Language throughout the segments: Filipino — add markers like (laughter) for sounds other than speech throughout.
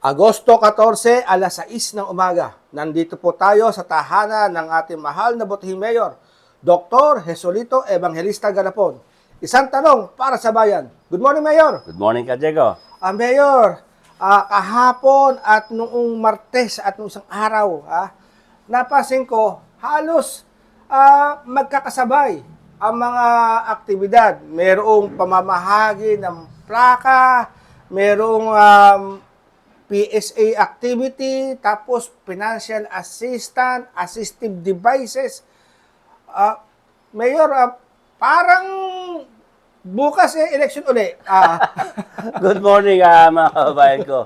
Agosto 14, alas 6 ng umaga. Nandito po tayo sa tahanan ng ating mahal na butihing mayor, Dr. Jesolito Evangelista Galapon. Isang tanong para sa bayan. Good morning, Mayor. Good morning ka, Diego. Ah, Mayor, ah, kahapon at noong Martes at noong isang araw, ah, napansin ko halos ah, magkakasabay ang mga aktibidad. Merong pamamahagi ng plaka, merong um, PSA activity, tapos financial assistant, assistive devices. Ah, Mayor, ah, parang bukas eh, election uli. Ah, (laughs) Good morning, ah, mga kababayan ko.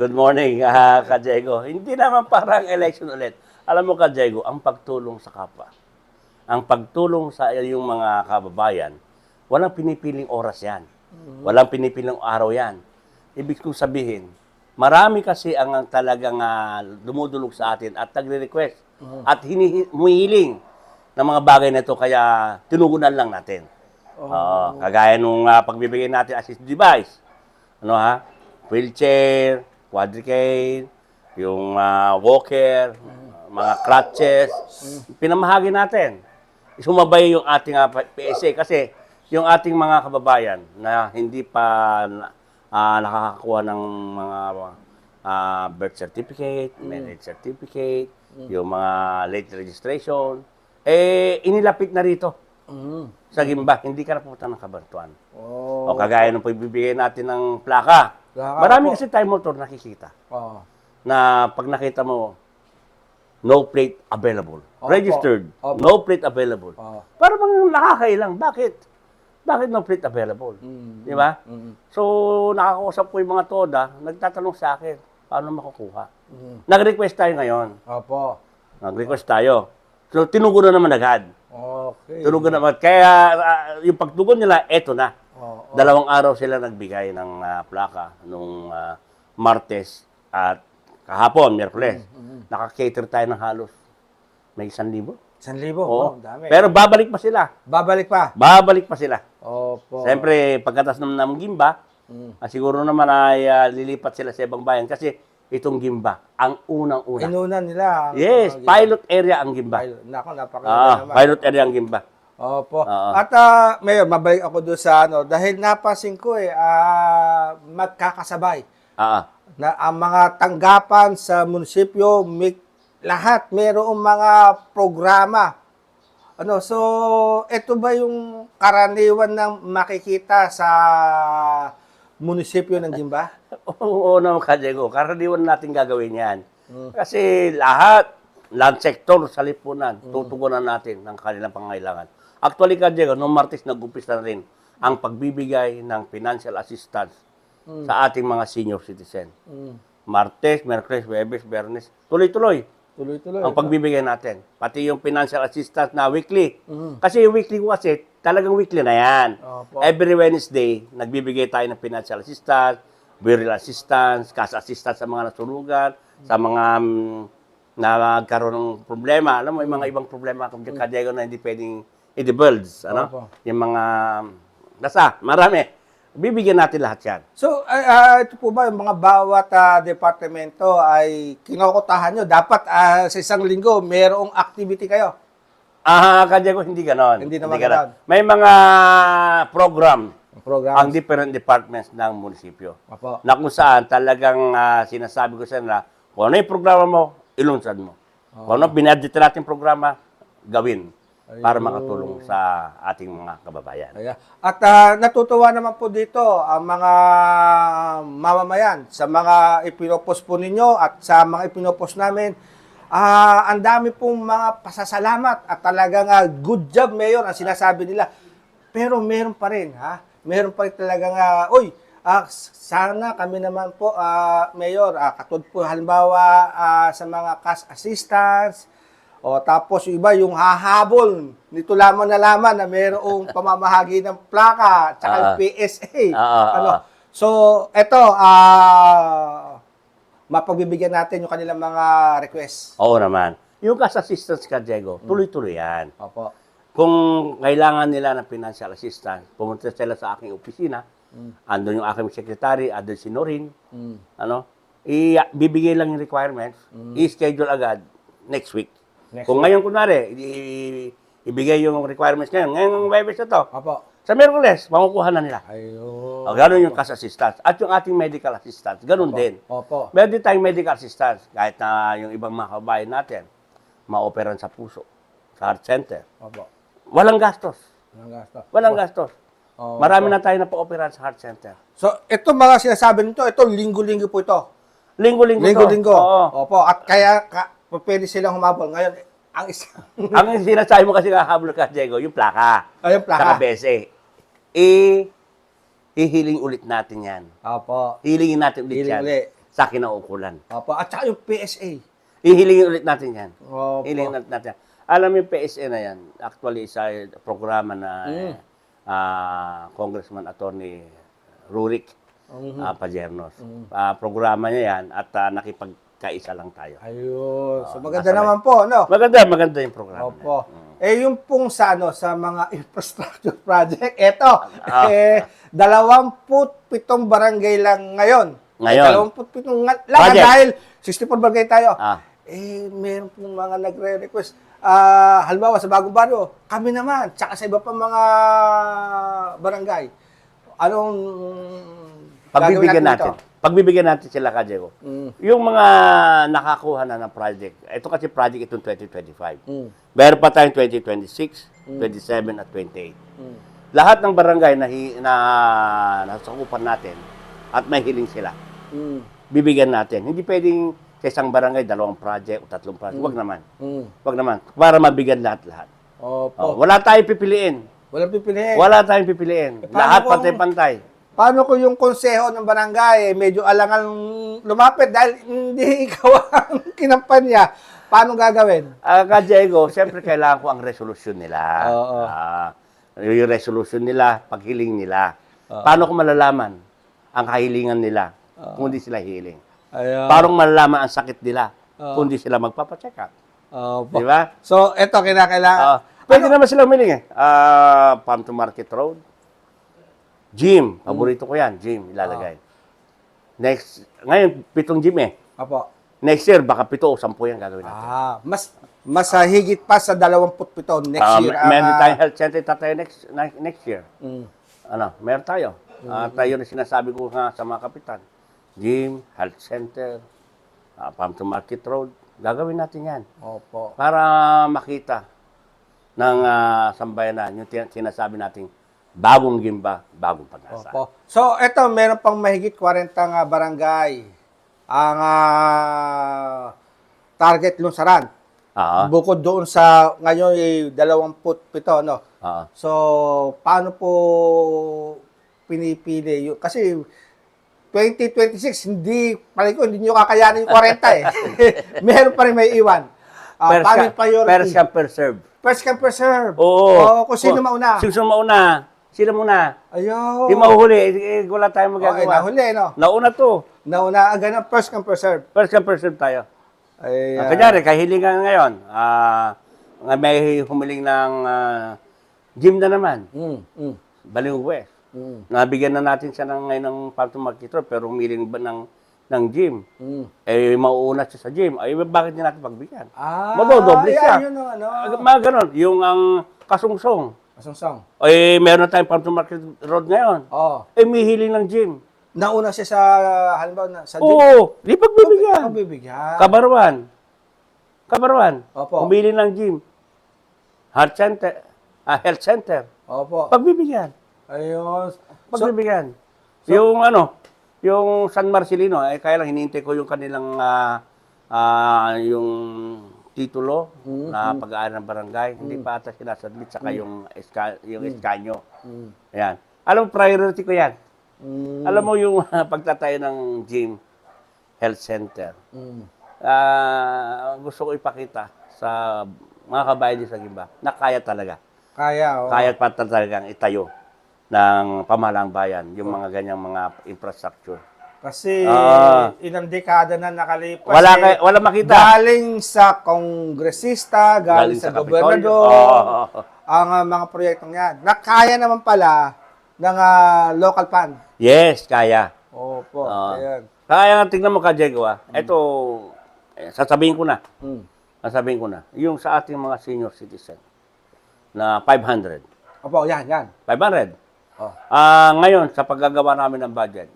Good morning, ah, ka, Diego. Hindi naman parang election ulit. Alam mo ka, Diego, ang pagtulong sa kapwa, ang pagtulong sa iyong mga kababayan, walang pinipiling oras yan. Walang pinipiling araw yan. Ibig kong sabihin, marami kasi ang ang talagang ah, dumudulog sa atin at nagre-request at hinihi- humihiling ng mga bagay na ito kaya tinugunan lang natin. Oo, kagaya nung ah, pagbibigay natin assist device. Ano ha? Wheelchair, quadricane, yung ah, walker, mga crutches, pinamahagi natin. Sumabay yung ating ah, PSA kasi yung ating mga kababayan na hindi pa ah, nakakakuha ng mga ah, birth certificate, marriage certificate, yung mga late registration, eh inilapit na rito mm, sa Gimba, hindi ka na pupunta ng kabantuan. oh, O kagaya nung pagbibigay natin ng plaka. Plaka, Marami opo. kasi tayo motor nakikita oh. na pag nakita mo, no plate available. Opo. Registered, Opo. no plate available. Oh. Para bang nakakailang. Bakit? Bakit no plate available? Mm. Di ba? Mm. So, nakakausap ko yung mga toda, nagtatanong sa akin, paano makukuha? Mm. Nag-request tayo ngayon. Opo. Nag-request tayo. So, tinugon na naman agad. Okay. Tunugan naman. Kaya ah, yung pagtugon nila, eto na. Oh, oh. Dalawang araw sila nagbigay ng ah, plaka nung ah, Martes at kahapon, Miyerkules. Naka-cater tayo ng halos may isang libo. Isang libo. Oo. Oh, dami. Pero babalik pa sila. Babalik pa. Babalik pa sila. Opo. Siyempre, pagkatas ng, ng Gimba, Mm. ah, siguro naman ay ah, lilipat sila sa ibang bayan kasi itong Gimba, ang unang-una. Inunan nila. ang Yes, mga pilot area ang Gimba. Pilot. Nako, napakaganda Ah, naman. pilot area ang Gimba. Opo. Oo. At ah, Mayor, mabalik ako doon sa ano, dahil napansin ko eh, ah, magkakasabay Ah, ah. na ang mga tanggapan sa munisipyo, may, lahat mayroong mga programa. Ano, so ito ba yung karaniwan ng makikita sa munisipyo ng Gimba? (laughs) Oo naman ka, Diego. Karaniwan natin gagawin yan. Kasi lahat, land sector sa lipunan, tutugunan natin ng kanilang pangailangan. Actually ka, Diego, noong Martes nag-umpisa na rin ang pagbibigay ng financial assistance sa ating mga senior citizen. Mm. Martes, Merkules, Webes, Bernes, tuloy-tuloy Tuloy-tuloy. ang pagbibigay natin. Pati yung financial assistance na weekly. Mm. Kasi yung weekly ko kasi, talagang weekly na yan. Opo. Every Wednesday, nagbibigay tayo ng financial assistance, burial assistance, cash assistance sa mga nasunugan, sa mga mm, nagkaroon ng problema. Alam mo, yung mga ibang problema kung mm. Diego na hindi pwedeng i-divulge. Ano? Opo. Yung mga, nasa, marami. Bibigyan natin lahat yan. So, ah, ito po ba, yung mga bawat ah, departamento ay kinukutahan nyo? Dapat ah, sa isang linggo, mayroong activity kayo. Ah, Diego, hindi ganon. Hindi naman ganon. May mga program Program. ang different departments ng munisipyo. Opo. na kung saan talagang ah, sinasabi ko sa nila, kung ano yung programa mo, ilunsad mo. Kung ano binadget natin programa, gawin para makatulong sa ating mga kababayan. Kaya, at ah, natutuwa naman po dito ang mga mamamayan sa mga ipinopos po ninyo at sa mga ipinopos namin. Ah, ang dami pong mga pasasalamat at talagang ah, good job, Mayor, ang sinasabi nila. Pero meron pa rin, ha? Meron pa rin talagang, ah, uy, ah, sana kami naman po, ah, Mayor, ah, katulad po halimbawa ah, sa mga cash assistance, o tapos iba yung hahabol. Nito lamang na laman na mayroong (laughs) pamamahagi ng plaka at saka yung Ah. PSA. Ah, ah, ano? ah. So, eto, ah mapagbibigyan natin yung kanilang mga request. Oo naman. Yung cash assistance ka, Diego, tuloy-tuloy yan. Opo. Kung kailangan nila ng financial assistance, pumunta sila sa aking opisina, andun yung aking secretary, andun si Norin, Mm. ano, i-bibigay lang yung requirements, i-schedule agad next week. Next Kung ngayon, kunwari, i- ibigay yung requirements ngayon, ngayong Webes na to, Opo. sa Merkules, makukuha na nila. Ayun. O, ganun yung cash assistance. At yung ating medical assistance, ganun din. Opo. Meron din tayong medical assistance, kahit na yung ibang mga kabayan natin, ma-operan sa puso, sa heart center. Opo. Walang gastos. Walang gasto. Walang gastos. Opo. Marami na tayo na pa-operan sa heart center. So, ito mga sinasabi nito, ito linggo-linggo po ito. Linggo-linggo to. Linggo-linggo. Oo. Opo. At kaya ka, pwede silang humabol. Ngayon, ang isa. (laughs) Ang sinasabi mo kasi kahabol ka, Diego, yung plaka. Ayun, plaka. Sa KBSA. I, ihiling ulit natin yan. Opo. Hilingin natin ulit Hiling yan. ulit. Sa kinaukulan. Opo. At saka yung PSA. Ihilingin ulit natin yan. Opo. Hilingin ulit natin. Alam mo yung PSA na yan, actually isa yung programa na Mm. ah, Congressman Attorney Rurik Mhm. ah, Pajernos. Ah, programa niya yan at ah, nakipagkaisa lang tayo. Ayun. So, Oo, maganda nasa naman po, no? Maganda, maganda yung programa. na Opo. yan. Mm. Eh, yung pong sa, ano, sa mga (laughs) infrastructure project, eto, Ah. (laughs) eh, 27 barangay lang ngayon. Ngayon. Eh, 27 nga lang Project. dahil 64 barangay tayo. Ah. Eh, meron pong mga nagre-request. Ah, halimbawa sa Bagong Baryo, kami naman, tsaka sa iba pang mga barangay. Anong Pagbibigyan natin. Pagbibigyan natin sila ka, Diego. Mm. Yung mga nakakuha na ng project, ito kasi project itong 2025. Mm. Meron pa tayong 2026, 27 at 28. Mm. Lahat ng barangay na, na nasakupan natin at may hiling sila, Mm. bibigyan natin. Hindi pwedeng sa isang barangay, dalawang project o tatlong project. Wag naman. Mm. Wag naman. Para mabigyan lahat-lahat. Opo. Oh, wala tayong pipiliin. Walang pipiliin. Wala tayong pipiliin. Eh, Lahat pantay-pantay. Paano kung yung konseho ng barangay eh, medyo alangan lumapit dahil hindi (laughs) ikaw ang kinampanya? Paano gagawin? Ah, ka Diego, siyempre kailangan ko ang resolution nila. Oo. Ah, yung resolution nila, paghiling nila. Paano ko malalaman ang kahilingan nila kung hindi sila hiling? Ayun. Paano ko malalaman ang sakit nila Oo. kung hindi sila magpapacheck up? Di ba? So, eto kinakailangan. Ah, pwede naman sila humiling eh. Ah, Farm to Market Road. Gym. Paborito ko yan. Gym, ilalagay. Next, ngayon, pitong gym eh. Opo. Next year, baka pito o sampu yan gagawin natin. Ah, mas mas ah, higit pa sa 27 next Ah, year. may- meron ah, tayong health center tayo next, na- next year. mm, Ano, meron tayo. Ah, tayo na sinasabi ko nga sa mga kapitan. Gym, health center, uh, farm to market road. Gagawin natin yan. Opo. Para makita ng uh, sambayanan yung tin- sinasabi nating bagong gimba, bagong pag-asa. Opo. So, eto, meron pang mahigit 40 nga barangay ang ah, target lunsaran. Ah, Bukod doon sa ngayon eh, 27, no? ah. So, paano po pinipili? Yung, kasi 2026, hindi, pala ko, hindi nyo kakayanin yung 40 eh. (laughs) (laughs) Meron pa rin may iwan. Ah, First come- priority? First come, first serve. First come, first serve. Oo. kung sino Oo. mauna. Sino mauna? Sino muna? Ayun. Di mahuli. Eh, wala tayong Okay, magagawa. nahuli, no? Nauna to. Nauna, ah, ganun, first come, first serve. First come, first serve tayo. Ay, Uh, ah, Kanyari, kahilingan ngayon, ah, nga may humiling ng ah, gym na naman, mm, mm, Baling West. mm, Nabigyan na natin siya ng, ngayon ng Phantom Market Road, pero humiling ba ng, ng gym? mm. Eh, mauuna siya sa gym. Ay, bakit hindi natin pagbigyan? Ah, Madodoble siya. Yun, ano. Ah, Mga ganon, yung ang kasungsong. Masungsong. Eh, meron na tayong Phantom Market Road ngayon. Oo. Eh, may hiling ng gym. Nauna siya sa, halimbawa, na, sa gym. Oo, di pagbibigyan. Pagbibigyan. Kabarwan. Kabarwan. Opo. Humili ng gym. Heart center. Ah, health center. Opo. Pagbibigyan. Ayun. So, Pagbibigyan. yung ano, yung San Marcelino, eh, kaya lang hinihintay ko yung kanilang ah, ah, yung titulo Mm-hmm. na pag-aari ng barangay. Hindi pa ata sinasubmit saka yung, eska, yung eskanyo. mm, Ayan. Alam mo, priority ko yan. mm, Alam mo yung (laughs) pagtatayo ng gym, health center. mm. Ah, gusto ko ipakita sa mga kabayan din sa Gimba na kaya talaga. Kaya, oh. Kaya pa talagang itayo ng pamahalang bayan yung mga ganyang mga infrastructure. Kasi Ah. ilang dekada na nakalipas. Wala eh, kay, wala makita. Galing sa kongresista, galing, sa, Kapitolyo. gobernador, Oo. ang ah, mga proyektong yan. Na kaya naman pala ng ah, local fund. Yes, kaya. Opo, Ah. ayan. Kaya nga tingnan mo ka, Diego, ah. Ito, eh, sasabihin ko na. Mm. Sasabihin ko na. Yung sa ating mga senior citizen na 500. Opo, yan, yan. 500. Oh. Ah, ngayon, sa paggagawa namin ng budget,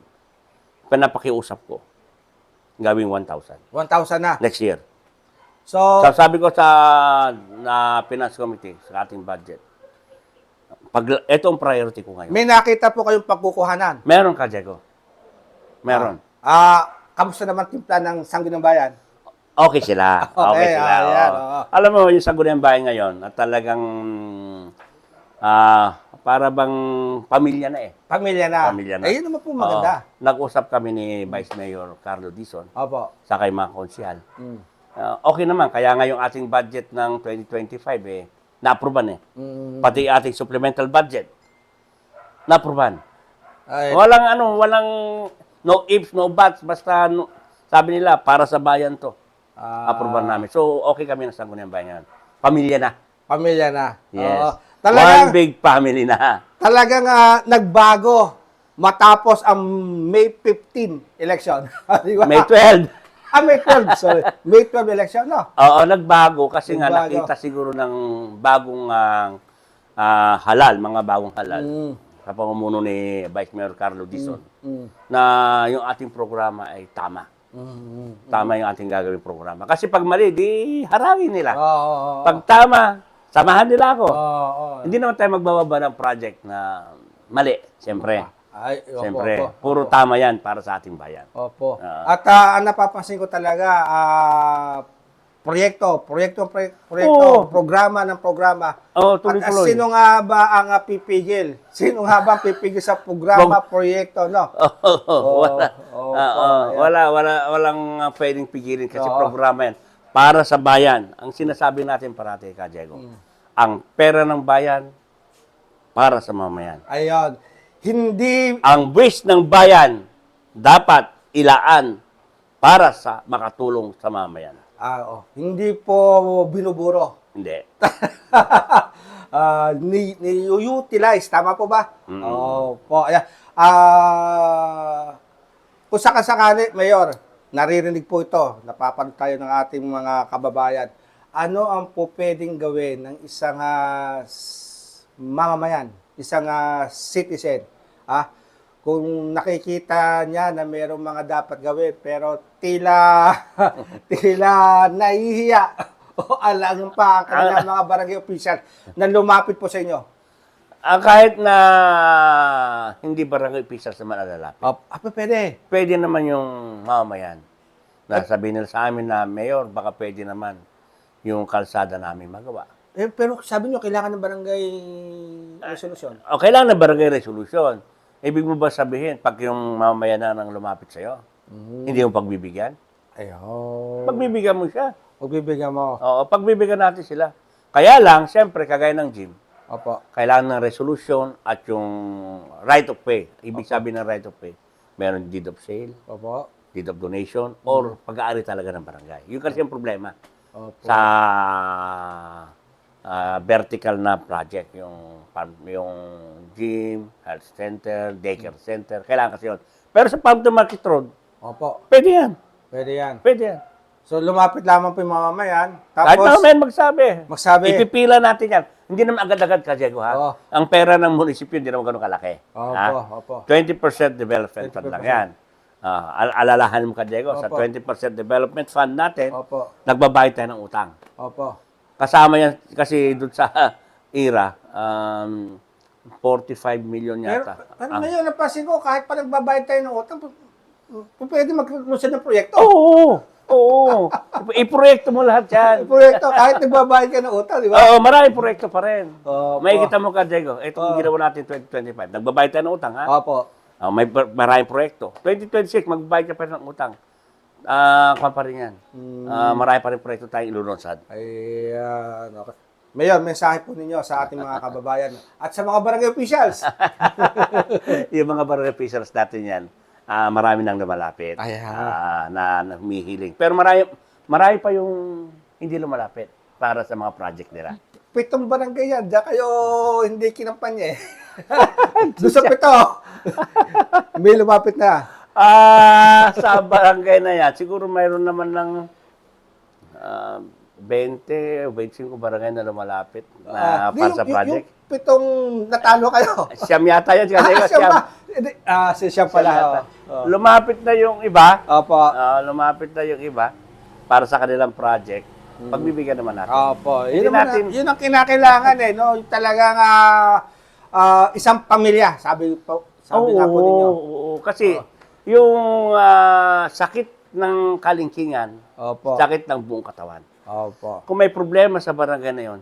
pinapakiusap ko, gawing 1,000 1,000 na. next year. So, So, sabi ko sa na Finance Committee, sa ating budget, pag, ito ang priority ko ngayon. may nakita po kayong pagkukuhanan. Meron ka, Diego. Meron. Ah, kamusta naman timpla ng Sanggol ng Bayan? Okay sila. (laughs) Okay, Okay, sila. ah, yan, oo. Alam mo, yung sa Guniang Bayan ngayon, at talagang ah para bang pamilya na eh. Pamilya na. Pamilya na. Eh, yun naman po maganda. Oo. Nag-usap kami ni Vice Mayor Carlo Dizon Opo. sa kay mga konsyal. Mm. Ah, okay naman, kaya nga yung ating budget ng 2025 eh, na-approvean eh. Mm. Pati ating supplemental budget, na-approvean. Ay, Walang ano, walang no ifs, no buts, basta no, sabi nila, para sa bayan to. ah, Approvean namin. So, okay kami na sa Guniang Bayan. Pamilya na. Pamilya na. Yes. Oo. One Talagang, big family na. talagang ah, nagbago matapos ang May 15 election. (laughs) May 12. (laughs) Ah, May 12, sorry. May 12 election, no? Oo, nagbago kasi nga Nagbago. nakita siguro ng bagong ah, ah, halal, mga bagong halal. Mm. Sa pamumuno ni Vice Mayor Carlo Dizon Mm. na yung ating programa ay tama. Mm. Tama yung ating gagawing programa. Kasi pag mali, di harangin nila. Oo, oo, oo. Pag tama, samahan nila ako. Oo, oo. Hindi naman tayo magbababa ng project na mali, siyempre. Ay, opo, Siyempre, opo. puro tama yan para sa ating bayan. Opo. Ah. At ah, ang napapansin ko talaga, ah, proyekto, proyekto, proyek- proyekto, Oo. programa ng programa. Oo, At ah, tuloy-tuloy. sino nga ba ang ah, pipigil? Sino nga ba ang pipigil sa programa, proyekto, no? (laughs) Oo, wala, oo, Oo, ayan. wala, wala, walang uh, pwedeng pigilin kasi Oo. programa yan. Para sa bayan. Ang sinasabi natin parati, Ka Diego, Mm. ang pera ng bayan para sa mamayan. Ayun. Hindi, Ang wish ng bayan dapat ilaan para sa makatulong sa mamayan. ah, oh, hindi po binuburo. Hindi. (laughs) Ah, ni, ni-utilize, tama po ba? Mm. Oo po. Ayan. Ah, kung sakasakali, Mayor, naririnig po ito, napapanood tayo ng ating mga kababayan. Ano ang po pwedeng gawin ng isang ah, s- mamamayan, isang ah, citizen? Ah, kung nakikita niya na mayroong mga dapat gawin, pero tila, (laughs) tila nahihiya (laughs) o alang pa ang kanilang mga barangay official na lumapit po sa inyo. Ah, kahit na hindi barangay officials naman alalapit. Oh, ah, pwede. Pwede naman yung mamamayan. Na sabihin nila sa amin na, Mayor, baka pwede naman yung kalsada namin magawa. Eh, pero sabi nyo, kailangan ng barangay resolution. O kailangan na barangay resolution. Ibig mo ba sabihin, pag yung mamamayan na nang lumapit sa'yo, hindi mo pagbibigyan? Ayun. Pagbibigyan mo siya. Pagbibigyan mo. Oo, pagbibigyan natin sila. Kaya lang, siyempre, kagaya ng gym, Opo. kailangan ng resolution at yung right of pay. Ibig sabihin ng right of pay, meron deed of sale, Opo. deed of donation, or pag-aari talaga ng barangay. Yun kasi ang problema Opo. sa ah, vertical na project, yung, yung gym, health center, daycare center, kailangan kasi yun. Pero sa Pub to Market Road, Opo. pwede yan. Pwede yan. Pwede yan. So, lumapit lamang po yung mamamayan. Kahit Tapos, naman magsabi. magsabi. Ipipila natin yan. Hindi naman agad-agad ka, Diego, ha? Oo. Ang pera ng munisipyo, hindi naman ganun kalaki. Opo, ha? opo. 20% development fund lang 20%. yan. Ah, al- alalahan mo ka, Diego, sa Opo. 20% development fund natin, Opo. nagbabayad tayo ng utang. Opo. Kasama yan kasi doon sa (laughs) IRA, um, 45 million Pero, yata. pero Ang- ngayon, napansin ko, kahit pa nagbabayad tayo ng utang, pwede maglunsad ng proyekto. Oo, oo. (laughs) Iproyekto mo lahat yan. Proyekto, kahit nagbabayad ka ng utang, di ba? Oo, maraming proyekto pa rin. Opo. May kita mo ka, Diego. Itong ginawa natin 2025. Nagbabayad tayo ng utang, ha? Opo. Ah, may bar- maraming proyekto. 2026, magbabayad ka pa rin ng utang. Ah, uh, pa rin yan. Ah, marami pa rin proyekto tayong ilulunsad. Ayan. Okay. Mayor, mensahe po ninyo sa ating mga kababayan at sa mga barangay officials. (laughs) yung mga barangay officials natin yan, ah, marami nang lumalapit. Ayan. Ah, na, na humihiling. Pero marami, marami pa yung hindi lumalapit para sa mga project nila. Pitong barangay yan. Diyan kayo hindi kinampanya eh. (laughs) Doon sa pito. (laughs) May lumapit na. Ah, sa barangay na yan, siguro mayroon naman ng ah, 20 o 25 barangay na lumalapit na di, para sa yung- project. Yung, pitong natalo kayo. (laughs) Siyam yata yun. Kasi Ah, siya siyam. Hindi, Ah, si siya pala. Siyam oh. Lumapit na yung iba. Opo. Ah, lumapit na yung iba para sa kanilang project. Pagbibigyan naman natin. Opo. Yun, naman, natin- yun ang kinakailangan eh. No? Yung talagang ah, ah, isang pamilya. Sabi, po, sabi nga po ninyo. oo, oo. Kasi yung ah, sakit ng kalingkingan, Opo. sakit ng buong katawan. Opo. Kung may problema sa barangay na yon,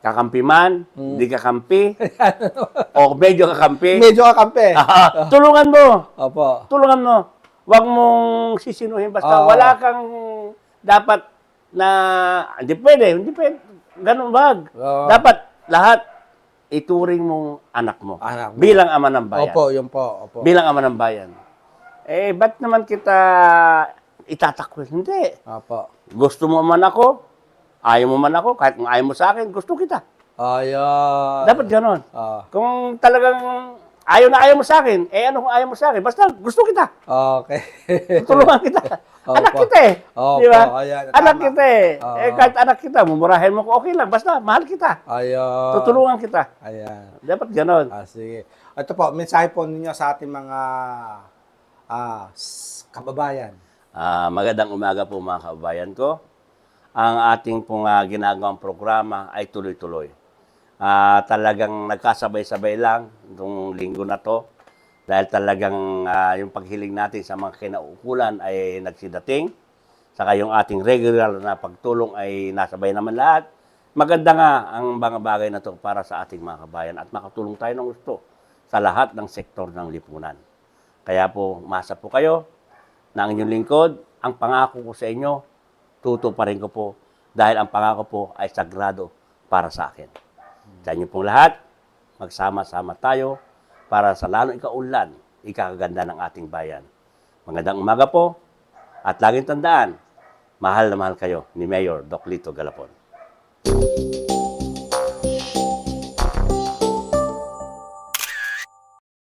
kakampi man, Hmm. di kakampi, (laughs) o medyo kakampi, Medyo kakampi. (laughs) ah, tulungan mo. Opo. Tulungan mo. Huwag mong sisinuhin. Basta Oo. wala kang dapat na, hindi pwede, hindi pwede. Ganun wag. Oo. Dapat lahat ituring mong anak mo. Anak mo. Bilang ama ng bayan. Opo, yun po. Opo. Bilang ama ng bayan. Eh, ba't naman kita itatakwil? Hindi. Opo. Gusto mo man ako, ayaw mo man ako, kahit ayaw mo sa akin, gusto kita. Ayun. Dapat ganon. Ah, Kung talagang ayaw na ayaw mo sa akin, eh ano kung ayaw mo sa akin? Basta gusto kita. okay. Tutulungan kita. Opo. anak kita eh. Opo, Di ba? ayan, anak tama. kita eh. Oo. Eh kahit anak kita, mumurahin mo ko, okay lang. Basta mahal kita. Ayun. Tutulungan kita. Ayan. Dapat ganon. Ah, sige. Ito po, mensahe po ninyo sa ating mga ah, s- kababayan. Ah, magandang umaga po mga kababayan ko. Ang ating pong ah, ginagawang programa ay tuloy-tuloy. Ah, talagang nagkasabay-sabay lang itong linggo na to dahil talagang ah, yung paghiling natin sa mga kinaukulan ay nagsidating. Saka yung ating regular na pagtulong ay nasabay naman lahat. Maganda nga ang mga bagay na to para sa ating mga kabayan at makatulong tayo ng gusto sa lahat ng sektor ng lipunan. Kaya po, masa po kayo na ang inyong lingkod, ang pangako ko sa inyo, tutuparin ko po dahil ang pangako po ay sagrado para sa akin. Sa inyo pong lahat, magsama-sama tayo para sa lalong ikaunlan, ikakaganda ng ating bayan. Magandang umaga po at laging tandaan, mahal na mahal kayo ni Mayor Doc Lito Galapon.